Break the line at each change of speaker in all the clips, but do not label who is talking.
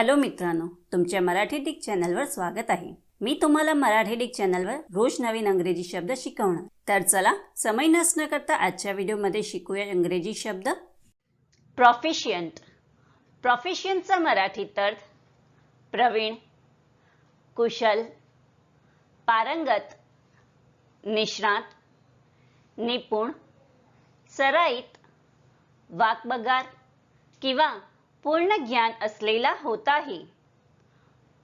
Hello मित्रांनो तुमच्या Marathi Dick चॅनलवर स्वागत आहे. मी तुम्हाला मराठी डिक चॅनलवर रोज नवीन अंग्रेजी शब्द शिकवणार. तर चला समय नसणं करता आजच्या व्हिडिओमध्ये शिकूया इंग्रजी शब्द. प्रॉफिशियंट प्रॉफिशियंटचा मराठीत अर्थ प्रवीण कुशल पारंगत निष्णात निपुण सराईत वाकबगार किंवा पूर्ण ज्ञान असलेला होताही.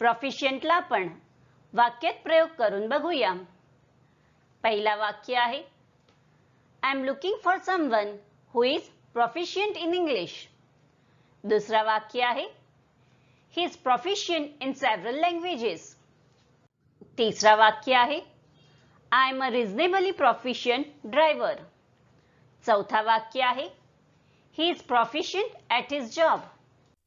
प्रॉफिशियंटला आपण वाक्यात प्रयोग करून बघूया पहिला वाक्य आहे I am looking for someone who is proficient in English दुसरा वाक्य आहे he is proficient in several languages तिसरा वाक्य आहे I am a reasonably proficient driver चौथा वाक्य आहे he is proficient at his job